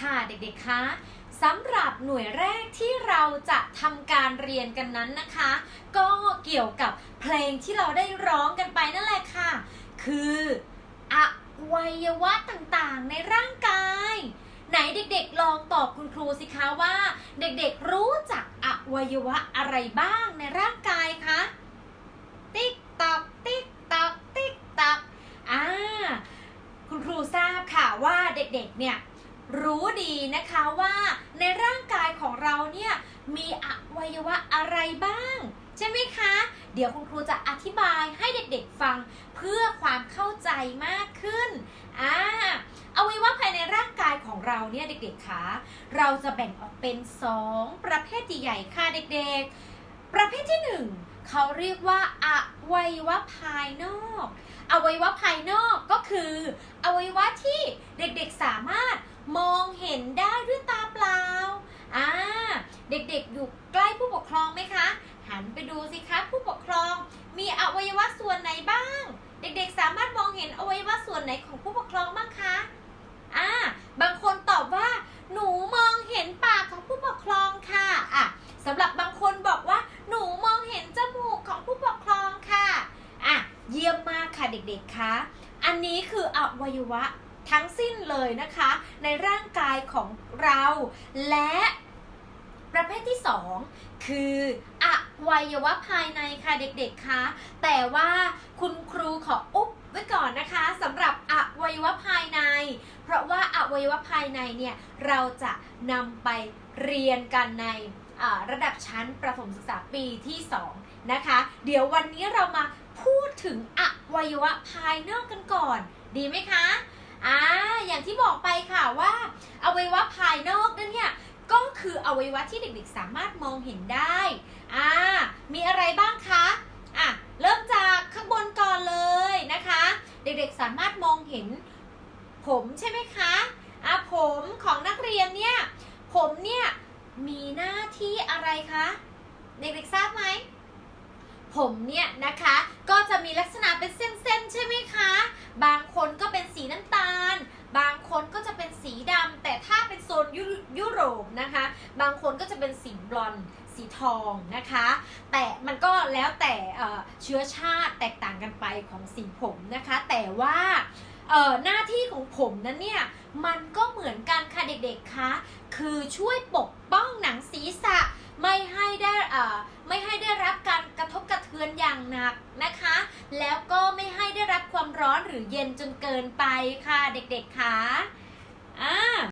ค่ะเด็กๆคะสำหรับหน่วยแรกที่เราจะทำการเรียนกันนั้นนะคะ ก็เกี่ยวกับเพลงที่เราได้ร้องกันไปนั่นแหละค่ะ คืออวัยวะต่างๆในร่างกาย ไหนเด็กๆลองตอบคุณครูสิคะว่า เด็กๆรู้จักอวัยวะอะไรบ้างในร่างกายคะติ๊กตอกติ๊กตอกติ๊กตอกอ่าคุณครูทราบค่ะว่าเด็กๆเนี่ย รู้ดีนะคะว่าในร่างกายของเราเนี่ยมีอวัยวะอะไรบ้าง ใช่ไหมคะ เดี๋ยวคุณครูจะอธิบายให้เด็กๆฟังเพื่อความเข้าใจมากขึ้นอ่าอวัยวะภายในร่างกายของเราเนี่ยเด็กๆคะเราจะแบ่งออกเป็น 2 ประเภทใหญ่ๆค่ะเด็กๆ ประเภทที่ 1เขาเรียกว่าอวัยวะภายนอกอวัยวะภายนอกก็คืออวัยวะที่เด็กๆสามารถ มองเห็นได้ด้วยตาเปล่าอ่าเด็กๆอยู่ใกล้ผู้ปกครองไหมคะ หันไปดูสิคะผู้ปกครอง มีอวัยวะส่วนไหนบ้าง เด็กๆ สามารถมองเห็นอวัยวะส่วนไหนของผู้ปกครองบ้างคะอ่าบางคนตอบว่า หนูมองเห็นปากของผู้ปกครองค่ะอะสำหรับบางคนบอกว่า หนูมองเห็นจมูกของผู้ปกครองค่ะอะเยี่ยมมากค่ะเด็กๆคะอันนี้คืออวัยวะ ทั้งสิ้นเลยนะคะ ในร่างกายของเรา และประเภทที่ 2 คืออวัยวะภายในค่ะเด็กๆคะแต่ว่าคุณครูขออุ๊บไว้ก่อนนะคะสำหรับอวัยวะภายใน เพราะว่าอวัยวะภายในเนี่ยเราจะนำไปเรียนกันในระดับชั้นประถมศึกษาปีที่ 2 นะคะ เดี๋ยววันนี้เรามาพูดถึงอวัยวะภายนอกกันก่อน ดีไหมคะ อ่าอย่างที่บอกไปค่ะว่าอวัยวะภายนอกนั่นเนี่ยก็คืออวัยวะที่เด็กๆ สามารถมองเห็นได้อ่ามีอะไรบ้างคะอะเริ่มจากข้างบนก่อนเลยนะคะ เด็กๆสามารถมองเห็นผมใช่ไหมคะอะผมของนักเรียนเนี่ยผมเนี่ยมีหน้าที่อะไรคะเด็กๆทราบไหมผมเนี่ยนะคะก็จะมีลักษณะเป็นเส้นๆใช่ไหมคะ บางคนก็เป็นสีน้ำตาล บางคนก็จะเป็นสี ดำแต่ถ้าเป็นโซนยุยุโรปนะคะ บางคนก็จะเป็นสีบลอนสีทองนะคะ แต่มันก็แล้วแต่เชื้อชาติแตกต่างกันไปของสีผมนะคะ แต่ว่าหน้าที่ของผมนั้นเนี่ยมันก็เหมือนกันค่ะเด็กๆคะคือช่วยปกป้องหนังศีรษะไม่ให้ได้ไม่ให้ได้รับการกระทบกระเทือนอย่างหนักนะคะ แล้วก็ไม่ให้ได้รับความร้อนหรือเย็นจนเกินไปค่ะเด็กๆคะ 啊。